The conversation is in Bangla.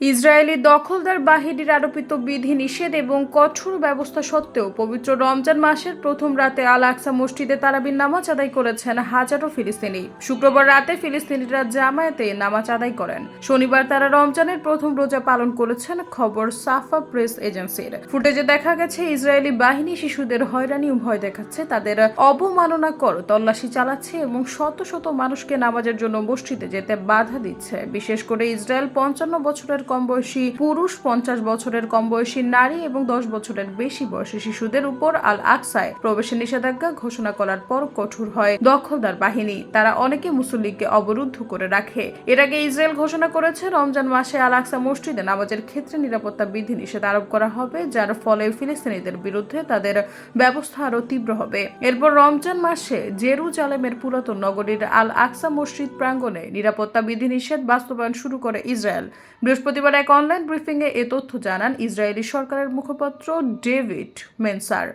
ইসরায়েলি দখলদার বাহিনীর আরোপিত বিধি নিষেধ এবং কঠোর ব্যবস্থা সত্ত্বেও পবিত্র রমজান মাসের প্রথম রাতে আল আকসা মসজিদে তারাবির নামাজ আদায় করেছেন হাজারো ফিলিস্তিনি। শুক্রবার রাতে ফিলিস্তিনিরা জামায়াতে নামাজ আদায় করেন। শনিবার তারা রমজানের প্রথম রোজা পালন করেছেন, খবর সাফা প্রেস এজেন্সির। ফুটেজে দেখা গেছে, ইসরায়েলি বাহিনী শিশুদের হয়রানি ভয় দেখাচ্ছে, তাদের অবমাননা কর তল্লাশি চালাচ্ছে এবং শত শত মানুষকে নামাজের জন্য মসজিদে যেতে বাধা দিচ্ছে। বিশেষ করে ইসরায়েল পঞ্চান্ন বছরের কম বয়সী পুরুষ, পঞ্চাশ বছরের কম বয়সী নারী এবং দশ বছরের বেশি বয়সী শিশুদের উপর আল আকসায় প্রবেশের নিষেধাজ্ঞা ঘোষণা করার পর কঠোর হয় দখলদার বাহিনী। তারা অনেকে মুসল্লিকে অবরুদ্ধ করে রাখে। এর আগে ইসরায়েল ঘোষণা করেছে, রমজান মাসে আল আকসা মসজিদে নামাজের ক্ষেত্রে নিরাপত্তা বিধি নিষেধ আরোপ করা হবে, যার ফলে ফিলিস্তিনিদের বিরুদ্ধে তাদের ব্যবস্থা আরও তীব্র হবে। এরপর রমজান মাসে জেরুজালেমের পুরাতন নগরীর আল আকসা মসজিদ প্রাঙ্গণে নিরাপত্তা বিধিনিষেধ বাস্তবায়ন শুরু করে ইসরায়েল। বৃহস্পতিবার এক অনলাইন ব্রিফিংয়ে এ তথ্য জানান ইসরায়েলি সরকারের মুখপাত্র ডেভিড মেনসার।